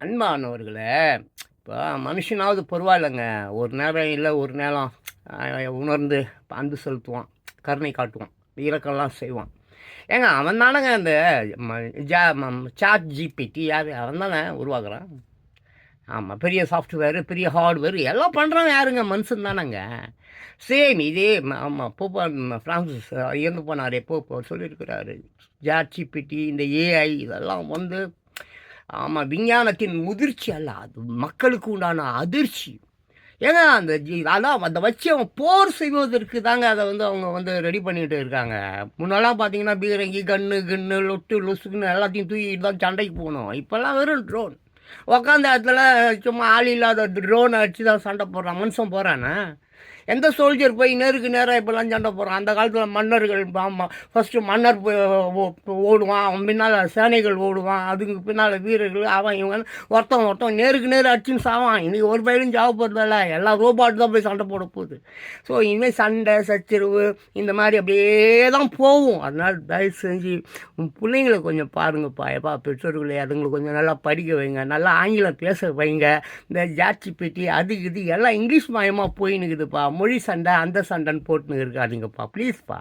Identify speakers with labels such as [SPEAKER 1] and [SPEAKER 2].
[SPEAKER 1] அன்பானவர்களே இப்போ மனுஷனாவது பரவாயில்லைங்க. ஒரு நேரம் இல்லை ஒரு நேரம் உணர்ந்து அன்பு செலுத்துவான் கருணை காட்டுவான் இறக்கம்லாம் செய்வான். ஏங்க அவன் தானேங்க அந்த ம- ஜா சாட் ஜிபிடி யார் அவன் தானே உருவாக்குறான்? ஆமாம் பெரிய சாஃப்ட்வேர் பெரிய ஹார்ட்வேர் எல்லாம் பண்ணுறவன் யாருங்க? மனுஷன் தானேங்க. சேம் இதே ஆமாம் போப்பா ஃப்ரான்சிஸ் இறந்து போனாரே போப்போ சொல்லியிருக்கிறாரு. ஜாட் ஜிபிடி இந்த ஏஐ இதெல்லாம் வந்து ஆமாம் விஞ்ஞானத்தின் முதிர்ச்சி அல்ல அது மக்களுக்கு உண்டான அதிர்ச்சி. ஏன்னா அந்த அதான் அதை வச்சு அவன் போர் செய்வதற்கு தாங்க அதை வந்து அவங்க வந்து ரெடி பண்ணிகிட்டு இருக்காங்க. முன்னெல்லாம் பார்த்தீங்கன்னா பீரங்கி கன்று கின்னு லொட்டு லொசுக்குன்னு எல்லாத்தையும் தூக்கிட்டு தான் சண்டைக்கு போகணும் இப்போல்லாம் வெறும் ட்ரோன் உக்காந்த இடத்துல சும்மா ஆள் இல்லாத ட்ரோன் அடிச்சு தான் சண்டை போடுறான். மனுஷன் போகிறானே எந்த சோல்ஜர் போய் நேருக்கு நேராக இப்போல்லாம் சண்டை போடுறான்? அந்த காலத்தில் மன்னர்கள் ஆமாம் ஃபஸ்ட்டு மன்னர் போய் ஓடுவான். அவன் பின்னால் சேனைகள் ஓடுவான். அதுக்கு பின்னால் வீரர்கள் அவன் இவங்க ஒருத்தன் ஒருத்தன் நேருக்கு நேர் அடிச்சுன்னு சாவான். இன்றைக்கி ஒரு பயிரும் சாவ போகிறதில்ல எல்லாம் ரோபாட் தான் போய் சண்டை போட போகுது. ஸோ இனிமேல் சண்டை சச்சரவு இந்த மாதிரி அப்படியே தான் போகும். அதனால் தயவு செஞ்சு உன் பிள்ளைங்களை கொஞ்சம் பாருங்கப்பா. எப்பா பெற்றோர்களே அதுங்களை கொஞ்சம் நல்லா படிக்க வைங்க. நல்லா ஆங்கிலம் பேச வைங்க. இந்த ஜாட்சி பெட்டி அது இது எல்லாம் இங்கிலீஷ் மயமாக போயின்னுக்குதுப்பா மொழி சண்டை அந்த சண்டைன்னு போட்டுன்னு இருக்காதீங்கப்பா. ப்ளீஸ்ப்பா